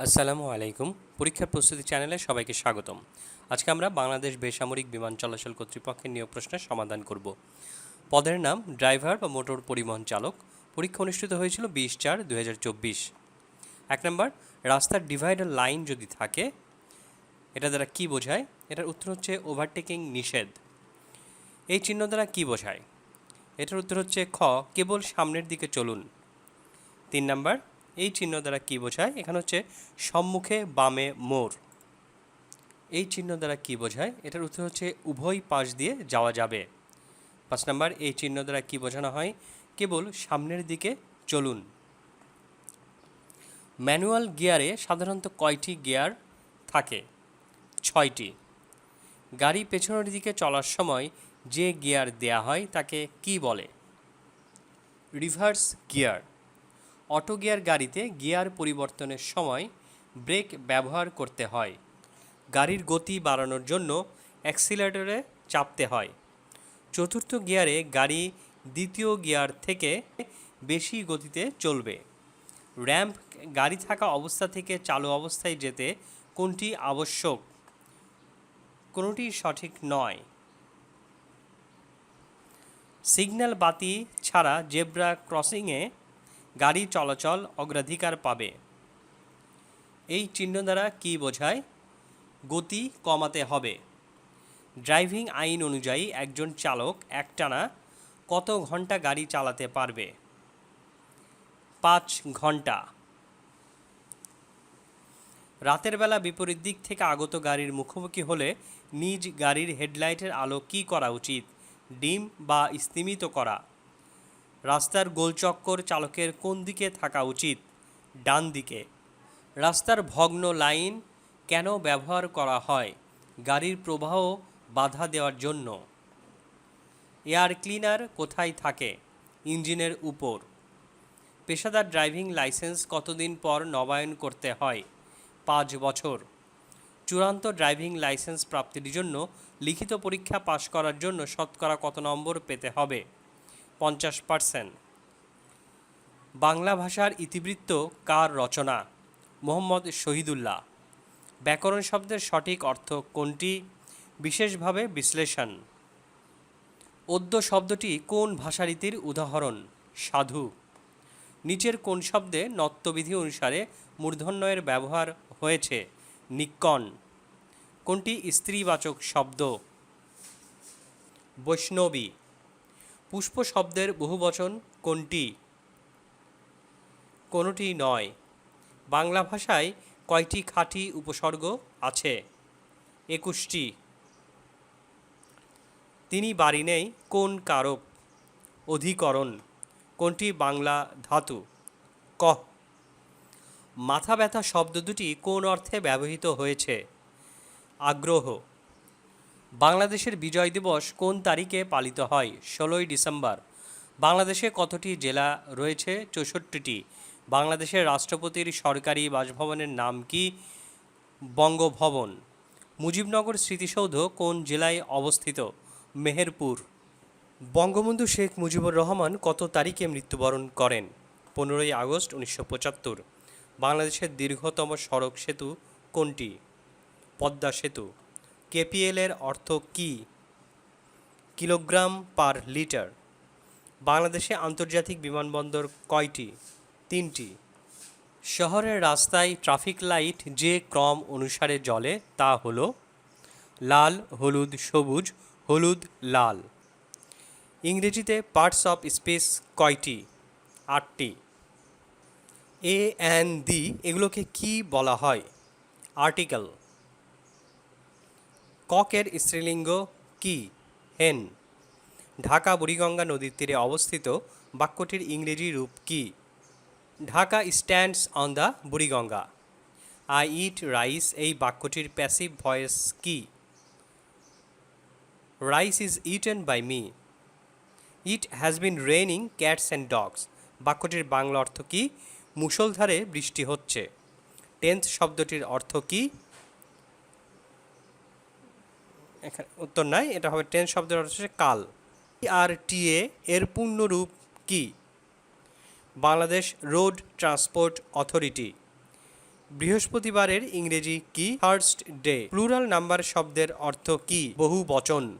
আসসালামু আলাইকুম। পরীক্ষার প্রস্তুতি চ্যানেলে সবাইকে স্বাগতম। আজকে আমরা বাংলাদেশ বেসামরিক বিমান চলাচল কর্তৃপক্ষের নিয়োগ প্রশ্নের সমাধান করব। পদের নাম ড্রাইভার বা মোটর পরিবহন চালক। পরীক্ষা অনুষ্ঠিত হয়েছিল বিশ চার দু এক নম্বর, রাস্তার ডিভাইডার লাইন যদি থাকে, এটা দ্বারা কি বোঝায়? এটার উত্তর হচ্ছে ওভারটেকিং নিষেধ। এই চিহ্ন দ্বারা কি বোঝায়? এটার উত্তর হচ্ছে খ, কেবল সামনের দিকে চলুন। তিন নাম্বার এই চিহ্ন দ্বারা কি বোঝায়? এখানে হচ্ছে সম্মুখে বামে মোড়। এই চিহ্ন দ্বারা কি বোঝায়? এটার উত্তর হচ্ছে উভয় পাশ দিয়ে যাওয়া যাবে। পাঁচ নাম্বার, এই চিহ্ন দ্বারা কি বোঝানো হয়? কেবল সামনের দিকে চলুন। ম্যানুয়াল গিয়ারে সাধারণত কয়টি গিয়ার থাকে? ছয়টি। গাড়ি পেছনের দিকে চলার সময় যে গিয়ার দেয়া হয় তাকে কি বলে? Reverse gear. অটো গিয়ার গাড়িতে গিয়ার পরিবর্তনের সময় ব্রেক ব্যবহার করতে হয়। গাড়ির গতি বাড়ানোর জন্য অ্যাক্সিলারেটরে চাপতে হয়। চতুর্থ গিয়ারে গাড়ি দ্বিতীয় গিয়ার থেকে বেশি গতিতে চলবে। র্যাম্প গাড়ি থাকা অবস্থা থেকে চালু অবস্থায় যেতে কোনটি আবশ্যক? কোনোটি সঠিক নয়। সিগন্যাল বাতি ছাড়া জেব্রা ক্রসিংয়ে গাড়ি চলাচল অগ্রাধিকার পাবে। এই চিহ্ন দ্বারা কী বোঝায়? গতি কমাতে হবে। ড্রাইভিং আইন অনুযায়ী একজন চালক একটানা কত ঘণ্টা গাড়ি চালাতে পারবে? পাঁচ ঘণ্টা। রাতের বেলা বিপরীত দিক থেকে আগত গাড়ির মুখোমুখি হলে নিজ গাড়ির হেডলাইটের আলো কী করা উচিত? ডিম বা স্তিমিত করা। রাস্তার গোলচক্কর চালকের কোন দিকে থাকা উচিত? ডান দিকে। রাস্তার ভগ্ন লাইন কেন ব্যবহার করা হয়? গাড়ির প্রবাহ বাধা দেওয়ার জন্য। এয়ার ক্লিনার কোথায় থাকে? ইঞ্জিনের উপর। পেশাদার ড্রাইভিং লাইসেন্স কতদিন পর নবায়ন করতে হয়? পাঁচ বছর। চূড়ান্ত ড্রাইভিং লাইসেন্স প্রাপ্তির জন্য লিখিত পরীক্ষা পাশ করার জন্য শতকরা কত নম্বর পেতে হবে? পঞ্চাশ পার্সেন্ট। বাংলা ভাষার ইতিবৃত্ত কার রচনা? মোহাম্মদ শহীদুল্লাহ। ব্যাকরণ শব্দের সঠিক অর্থ কোনটি? বিশেষভাবে বিশ্লেষণ। অদ্য শব্দটি কোন ভাষারীতির উদাহরণ? সাধু। নিচের কোন শব্দে নত্যবিধি অনুসারে মূর্ধন্যয়ের ব্যবহার হয়েছে? নিকন কোনটি স্ত্রীবাচক শব্দ? বৈষ্ণবী। পুষ্প শব্দের বহুবচন কোনটি? কোনোটি নয়। বাংলা ভাষায় কয়টি খাঁটি উপসর্গ আছে? একুশটি। তিনি বাড়ি নেই, কোন কারক? অধিকরণ। কোনটি বাংলা ধাতু? ক। মাথা ব্যথা শব্দ দুটি কোন অর্থে ব্যবহৃত হয়েছে? আগ্রহ। বাংলাদেশের বিজয় দিবস কোন তারিখে পালিত হয়? ষোলোই ডিসেম্বর। বাংলাদেশে কতটি জেলা রয়েছে? চৌষট্টিটি। বাংলাদেশের রাষ্ট্রপতির সরকারি বাসভবনের নাম কি? বঙ্গভবন। মুজিবনগর স্মৃতিসৌধ কোন জেলায় অবস্থিত? মেহেরপুর। বঙ্গবন্ধু শেখ মুজিবুর রহমান কত তারিখে মৃত্যুবরণ করেন? পনেরোই আগস্ট উনিশশো পঁচাত্তর। বাংলাদেশের দীর্ঘতম সড়ক সেতু কোনটি? পদ্মা সেতু। কেপিএলের অর্থ কি? Kilogram per litre. বাংলাদেশে আন্তর্জাতিক বিমানবন্দর কয়টি? তিনটি। শহরের রাস্তায় ট্রাফিক লাইট যে ক্রম অনুসারে জ্বলে তা হল লাল, হলুদ, সবুজ, হলুদ, লাল। ইংরেজিতে পার্টস অফ স্পেস কয়টি? আটটি। এ অ্যান দি, এগুলোকে কি বলা হয়? আর্টিকেল। ককের স্ত্রীলিঙ্গ কি? হেন ঢাকা বুড়িগঙ্গা নদীর তীরে অবস্থিত বাক্যটির ইংরেজি রূপ কি? Dhaka stands on the Buriganga. I eat rice এই বাক্যটির প্যাসিভ ভয়েস কি? Rice is eaten by me. It has been raining cats and dogs. বাক্যটির বাংলা অর্থ কি? মুষলধারে বৃষ্টি হচ্ছে। টেন্থ শব্দটির অর্থ কি? এখানে উত্তর নাই, এটা হবে টেন শব্দের অর্থ হচ্ছে কাল। আর টিএ এর পূর্ণরূপ কি? Bangladesh road transport authority. বৃহস্পতিবারের ইংরেজি কি? ফার্স্ট ডে প্লুরাল নাম্বার শব্দের অর্থ কি? বহু বচন